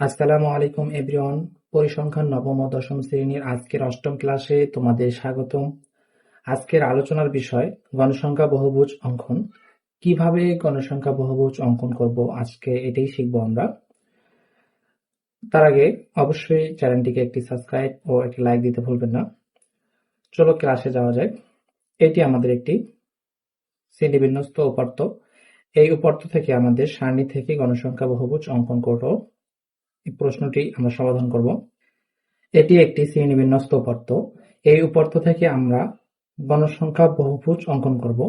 আসসালামু আলাইকুম, এভরিওয়ান। পরিসংখ্যান নবম ও দশম শ্রেণির আজকের অষ্টম ক্লাসে তোমাদের স্বাগতম। আজকের আলোচনার বিষয়, গণসংখ্যা বহুভুজ অঙ্কন। কীভাবে গণসংখ্যা বহুভুজ অঙ্কন করব আজকে এটাই শিখব আমরা। তার আগে অবশ্যই চ্যানেলটিকে একটি সাবস্ক্রাইব ও একটি লাইক দিতে ভুলবেন না। চলো ক্লাসে যাওয়া যায় এটি আমাদের একটি শ্রেণীবিন্যস্ত উপাত্ত এই উপাত্ত থেকে আমাদের সারণী থেকে গণসংখ্যা বহুভুজ অঙ্কন করো এই প্রশ্নটি আমরা সমাধান করব। এটি একটি শ্রেণীবিন্যস্ত উপাত্ত এই উপাত্ত থেকে আমরা গণসংখ্যা বহুভুজ অঙ্কন করব।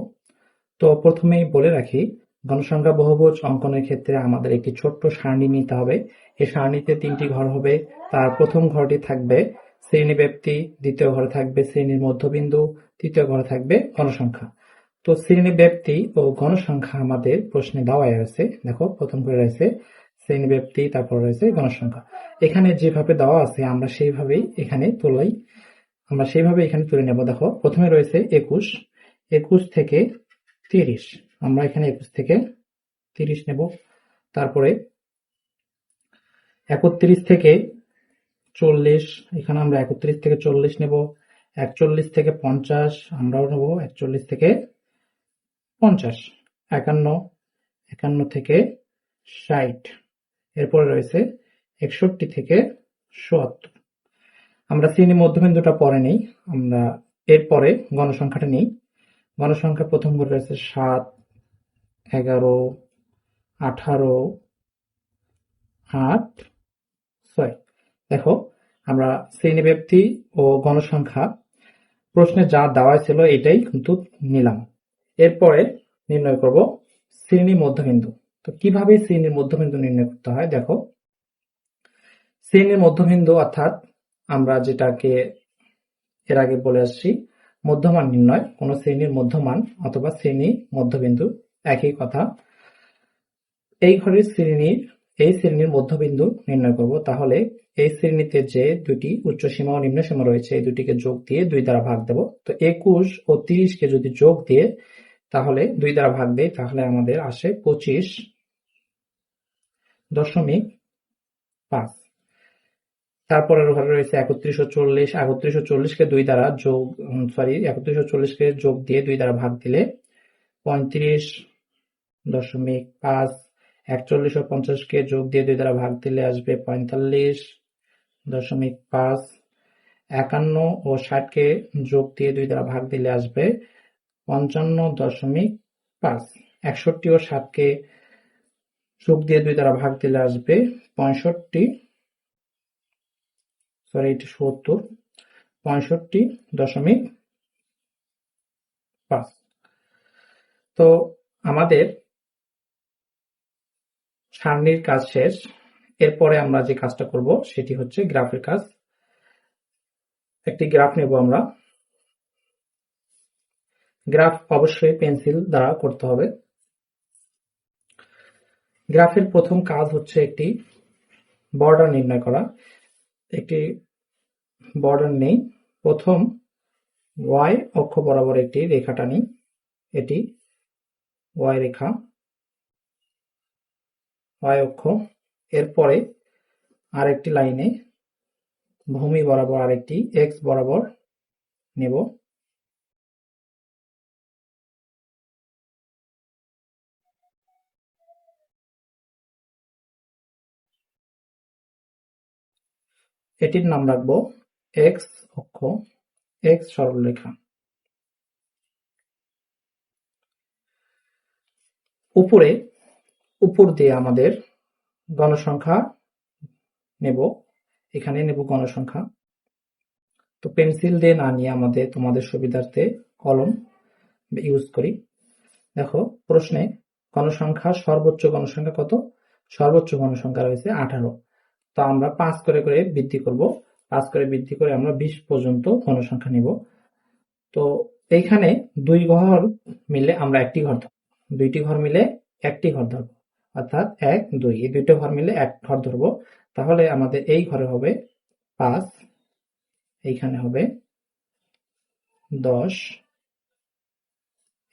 তো প্রথমেই বলে রাখি, গণসংখ্যা বহুভুজ অঙ্কনের ক্ষেত্রে আমাদের একটি ছোট্ট সারণী নিতে হবে। এই সারণীতে তিনটি ঘর হবে। তার প্রথম ঘরটি থাকবে শ্রেণি ব্যক্তি দ্বিতীয় ঘরে থাকবে শ্রেণির মধ্যবিন্দু, তৃতীয় ঘরে থাকবে গণসংখ্যা। তো শ্রেণি ব্যক্তি ও গণসংখ্যা আমাদের প্রশ্নে দেওয়া আছে। দেখো, প্রথম করে রয়েছে শ্রেণি ব্যক্তি, তারপর রয়েছে গণসংখ্যা এখানে যেভাবে দেওয়া আছে, আমরা সেইভাবেই এখানে তোলাই, আমরা সেইভাবে এখানে তুলে নেব। দেখো, প্রথমে রয়েছে একুশ একুশ থেকে তিরিশ। আমরা এখানে একুশ থেকে তিরিশ নেব। তারপরে একত্রিশ থেকে চল্লিশ, এখানে আমরা একত্রিশ থেকে চল্লিশ নেব। একচল্লিশ থেকে পঞ্চাশ, আমরাও নেব একচল্লিশ থেকে পঞ্চাশ। একান্ন একান্ন থেকে ষাট। এরপরে রয়েছে একষট্টি থেকে সোয়াত্তর আমরা শ্রেণি মধ্যবিন্দুটা পরে নেই, আমরা এরপরে গণসংখ্যাটা নেই। গণসংখ্যা প্রথম ঘরে রয়েছে সাত, এগারো, আঠারো, আট, ছয়। দেখো, আমরা শ্রেণি ব্যক্তি ও গণসংখ্যা, প্রশ্নে যা দেওয়া ছিল এটাই কিন্তু নিলাম। এরপরে নির্ণয় করব শ্রেণি মধ্যবিন্দু। তো কীভাবে শ্রেণির মধ্যবিন্দু নির্ণয় করতে হয়? দেখো শ্রেণির মধ্যবিন্দু অর্থাৎ আমরা যেটাকে এর আগে বলে আসছি, মধ্যমান নির্ণয়, কোন শ্রেণির মধ্যমান অথবা শ্রেণি মধ্যবিন্দু, একই কথা। এই ঘরের শ্রেণির, এই শ্রেণির মধ্যবিন্দু নির্ণয় করব। তাহলে এই শ্রেণীতে যে দুটি উচ্চ সীমা ও নিম্ন সীমা রয়েছে, এই দুটিকে যোগ দিয়ে দুই দ্বারা ভাগ দেব। তো একুশ ও তিরিশকে যদি যোগ দিয়ে তাহলে দুই দ্বারা ভাগ দেয় তাহলে আমাদের আসে পঁচিশ দশমিক পাঁচ। তারপরে রয়েছে একত্রিশশো চল্লিশ, একত্রিশশো চল্লিশকে দুই দ্বারা যোগ সরি একত্রিশশো চল্লিশকে যোগ দিয়ে দুই দ্বারা ভাগ দিলে পঁয়ত্রিশ দশমিক পাঁচ। একচল্লিশ ও পঞ্চাশকে যোগ দিয়ে দুই দ্বারা ভাগ দিলে আসবে পঁয়তাল্লিশ দশমিক পাঁচ। একান্ন ও ষাটকে যোগ দিয়ে দুই দ্বারা ভাগ দিলে আসবে পঞ্চান্ন দশমিক পাঁচ। একষট্টি ও ষাটকে যোগ দিয়ে দুই দ্বারা ভাগ দিলে আসবে পঁয়ষট্টি সরি এটি সত্তর, পঁয়ষট্টি দশমিক পাঁচ। তো আমাদের সারণীর কাজ শেষ। এরপরে আমরা যে কাজটা করব সেটি হচ্ছে গ্রাফের কাজ। একটি গ্রাফ নেব আমরা। গ্রাফ অবশ্যই পেন্সিল দ্বারা করতে হবে। গ্রাফের প্রথম কাজ হচ্ছে একটি বর্ডার নির্ণয় করা। একটি বর্ডার নেই। প্রথম ওয়াই অক্ষ বরাবর একটি রেখা টানি এটি ওয়াই রেখা ওয়াই অক্ষ। এরপরে আরেকটি লাইনে ভূমি বরাবর আরেকটি এক্স বরাবর নেব। এটির নাম রাখব এক্স অক্ষ এক্স সরলরেখা। উপরে, উপর দিয়ে আমাদের গণসংখ্যা নেব। এখানে নেব গণসংখ্যা তো পেন্সিল দিয়ে না নিয়ে আমাদের তোমাদের সুবিধার্থে কলম ইউজ করি। দেখো, প্রশ্নে গণসংখ্যা সর্বোচ্চ গণসংখ্যা কত? সর্বোচ্চ গণসংখ্যা রয়েছে আঠারো। তো আমরা পাঁচ করে করে বৃদ্ধি করব। পাঁচ করে বৃদ্ধি করে আমরা বিশ পর্যন্ত ঘনসংখ্যা নিব। তো এইখানে দুই ঘর মিলে আমরা একটি ঘর ধরব। দুইটি ঘর মিলে একটি ঘর ধরব। অর্থাৎ এক, দুই। এই দুইটা ঘর মিলে এক ঘর ধরব। তাহলে আমাদের এই ঘরে হবে পাঁচ, এইখানে হবে দশ,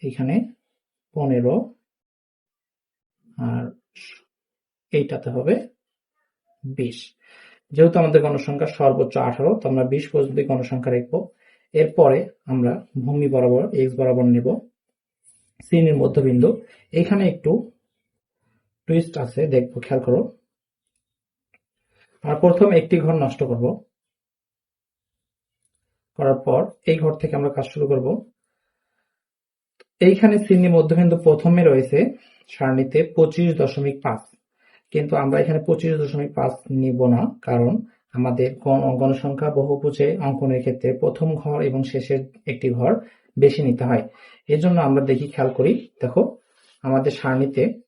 এইখানে পনেরো, আর এইটাতে হবে বিশ। যেহেতু আমাদের গণসংখ্যা সর্বোচ্চ আঠারো, তো আমরা বিশ পর্যন্ত গণসংখ্যা রাখব এরপরে আমরা ভূমি বরাবর এক্স বরাবর নেব। শ্রেণির মধ্যবিন্দু। এখানে একটু টুইস্ট আছে, দেখব, খেয়াল করো। আর প্রথম একটি ঘর নষ্ট করব। করার পর এই ঘর থেকে আমরা কাজ শুরু করব। এইখানে শ্রেণি মধ্যবিন্দু প্রথমে রয়েছে সারণীতে পঁচিশ দশমিক পাঁচ। কিন্তু আমরা এখানে পঁচিশ দশমিক পাঁচ নিব না, কারণ আমাদের গণ- গণসংখ্যা বহুভুজে অঙ্কনের ক্ষেত্রে প্রথম ঘর এবং শেষের একটি ঘর বেশি নিতে হয়। এজন্য আমরা দেখি, খেয়াল করি, দেখো, আমাদের সারণীতে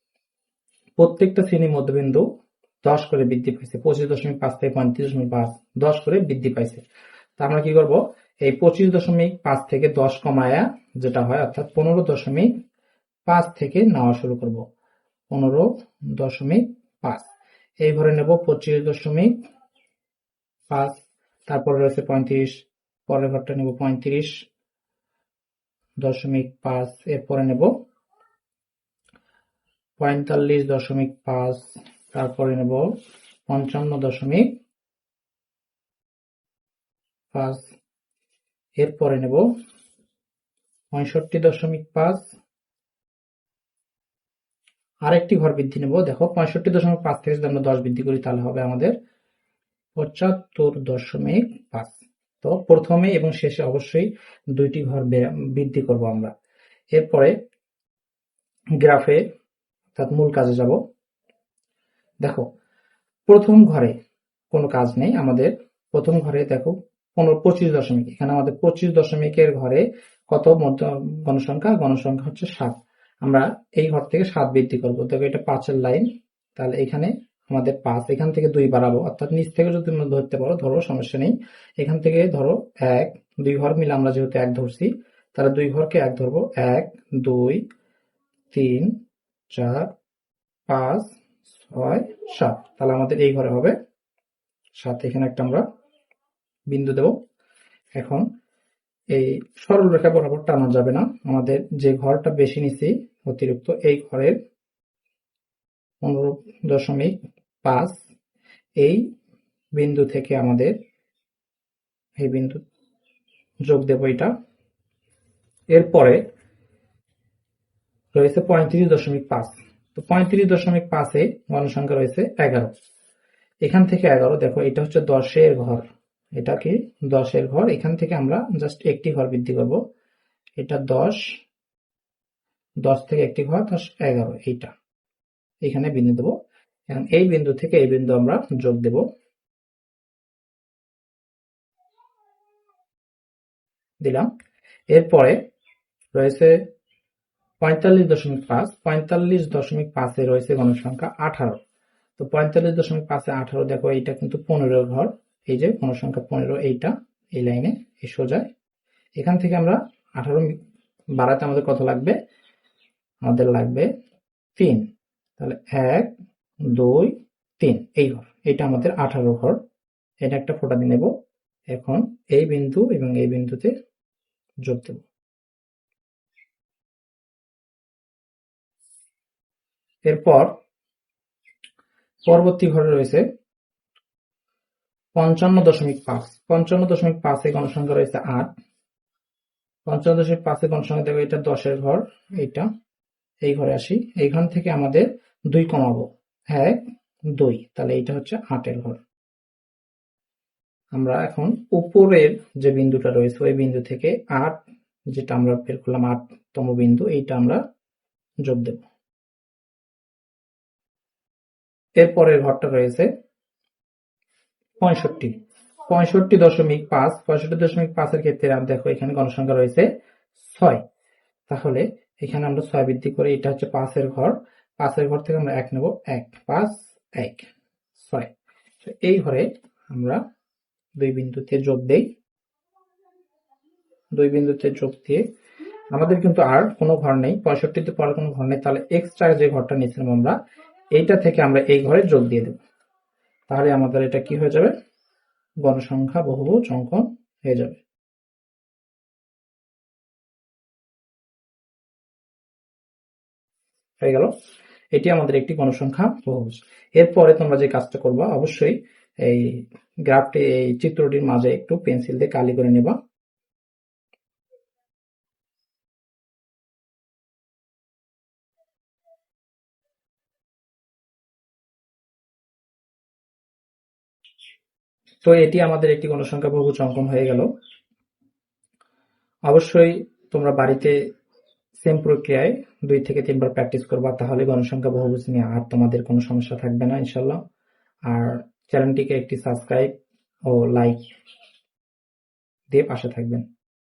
প্রত্যেকটা শ্রেণি মধ্যবিন্দু দশ করে বৃদ্ধি পাইছে, পঁচিশ দশমিক পাঁচ থেকে পঁয়ত্রিশ দশমিক পাঁচ দশ করে বৃদ্ধি পাইছে। তা আমরা কি করব? এই পঁচিশ দশমিক পাঁচ থেকে দশ কমায়া যেটা হয়, অর্থাৎ পনেরো দশমিক পাঁচ থেকে নেওয়া শুরু করব। পনেরো দশমিক পাঁচ। এই ঘরে নেব পঁচিশ দশমিক পাঁচ। তারপরে রয়েছে পঁয়ত্রিশ। পরের ঘরটা নেব পঁয়ত্রিশ দশমিক পাঁচ। এরপরে নেব পঁয়তাল্লিশ দশমিক পাঁচ। তারপরে নেব পঞ্চান্ন দশমিক পাঁচ। এরপরে নেব পঁয়ষট্টি দশমিক পাঁচ। আরেকটি ঘর বৃদ্ধি নেব। দেখো, পঁয়ষট্টি দশমিক পাঁচ থেকে যদি আমরা দশ বৃদ্ধি করি, তাহলে হবে আমাদের পঁচাত্তর দশমিক পাঁচ। তো প্রথমে এবং শেষে অবশ্যই দুইটি ঘর বৃদ্ধি করব আমরা। এরপরে গ্রাফে, অর্থাৎ মূল কাজে যাব। দেখো, প্রথম ঘরে কোনো কাজ নেই আমাদের। প্রথম ঘরে দেখো, পনেরো, পঁচিশ দশমিক। এখানে আমাদের পঁচিশ দশমিকের ঘরে কত মধ্য গণসংখ্যা? গণসংখ্যা হচ্ছে সাত। আমরা এই ঘর থেকে সাত বৃদ্ধি করব। দেখো এটা পাঁচের লাইন। তাহলে এখানে আমাদের পাঁচ, এখান থেকে দুই বাড়াবো। অর্থাৎ নিচ থেকে যদি তোমরা ধরতে পারো, ধরো, সমস্যা নেই। এখান থেকে ধরো এক, দুই ঘর মিলে আমরা যেহেতু এক ধরছি, তাহলে দুই ঘরকে এক ধরবো। এক, দুই, তিন, চার, পাঁচ, ছয়, সাত। তাহলে আমাদের এই ঘরে হবে সাত। এখানে একটা আমরা বিন্দু দেব। এখন এই সরলরেখা বরাবর টানা যাবে না। আমাদের যে ঘরটা বেশি নিছি অতিরিক্ত, এই ঘরের পনেরো দশমিক পাঁচ, এই বিন্দু থেকে আমাদের এই বিন্দু যোগ দেব এটা। এরপরে রয়েছে পঁয়ত্রিশ দশমিক পাঁচ। তো পঁয়ত্রিশ দশমিক পাঁচে গণসংখ্যা রয়েছে এগারো। এখান থেকে এগারো, দেখো এটা হচ্ছে দশের ঘর। এটা কি দশের ঘর, এখান থেকে আমরা জাস্ট একটি ঘর বৃদ্ধি করব। এটা দশ দশ থেকে একটি ঘর, দশ এগারো, এইটা। এখানে বিন্দু দেবো। এবং এই বিন্দু থেকে এই বিন্দু আমরা যোগ দেব। দিলাম। এরপরে রয়েছে পঁয়তাল্লিশ দশমিক পাঁচ, পঁয়তাল্লিশ দশমিক পাঁচে রয়েছে গণসংখ্যা আঠারো। তো পঁয়তাল্লিশ দশমিক পাঁচে আঠারো, দেখো এইটা কিন্তু পনেরো ঘর। এই যে গণসংখ্যা পনেরো এইটা, এই লাইনে এই সোজায় এখান থেকে আমরা আঠারো বাড়াতে আমাদের কত লাগবে? আমাদের লাগবে তিন। তাহলে এক, দুই, তিন। এই ঘর, এটা আমাদের আঠারো ঘর। এটা একটা ফোটা দিয়ে নেব। এখন এই বিন্দু এবং এই বিন্দুতে যোগ দেব। এরপর পরবর্তী ঘরে রয়েছে পঞ্চান্ন দশমিক পাঁচ, পঞ্চান্ন দশমিক পাঁচে গণসংখ্যা রয়েছে আট, পঞ্চান্ন দশমিক পাঁচে গণসংখ্যা, দেখো এটা দশের ঘর, এইটা, এই ঘরে আসি, এইখান থেকে আমাদের দুই কমাবো, এক, দুই, তাহলে এইটা হচ্ছে আটের ঘর। আমরা এখন উপরের যে বিন্দুটা রয়েছে, ওই বিন্দু থেকে আট, যেটা আমরা বের করলাম আটতম বিন্দু, এইটা আমরা যোগ দেব। এরপরের ঘরটা রয়েছে পঁয়ষট্টি। পঁয়ষট্টি দশমিক পাঁচ, পঁয়ষট্টি দশমিক পাঁচের ক্ষেত্রে দেখো এখানে গণসংখ্যা রয়েছে ছয়। তাহলে এখানে আমরা ছয় বৃদ্ধি করে এটা হচ্ছে পাঁচের ঘর। পাঁচের ঘর থেকে আমরা এক নেব, এক, পাঁচ, এক, ছয়। এই ঘরে আমরা দুই বিন্দুতে যোগ দেই। দুই বিন্দুতে যোগ দিয়ে আমাদের কিন্তু আর কোনো ঘর নেই, পঁয়ষট্টিতে পরে কোনো ঘর নেই। তাহলে এক্সট্রা যে ঘরটা নিয়েছিলাম আমরা, এইটা থেকে আমরা এই ঘরে যোগ দিয়ে দেব। তাহলে আমাদের এটা কি হয়ে যাবে? গণসংখ্যা বহুভুজ অঙ্কন হয়ে যাবে। হয়ে গেল। এটি আমাদের একটি গণসংখ্যা বহুভুজ। এরপরে তোমরা যে কাজটা করবা, অবশ্যই এই গ্রাফটি, এই চিত্রটির মাঝে একটু পেন্সিল দিয়ে কালি করে নেবা। তো এটি আমাদের একটি গণসংখ্যা বহু অঙ্কন হয়ে গেল। অবশ্যই তোমরা বাড়িতে সেম প্রক্রিয়ায় দুই থেকে তিনবার প্র্যাকটিস করবা, তাহলে গণসংখ্যা বহুভুজ নিয়ে আর তোমাদের কোনো সমস্যা থাকবে না ইনশাল্লাহ আর চ্যানেলটিকে একটি সাবস্ক্রাইব ও লাইক দিয়ে পাশে থাকবেন।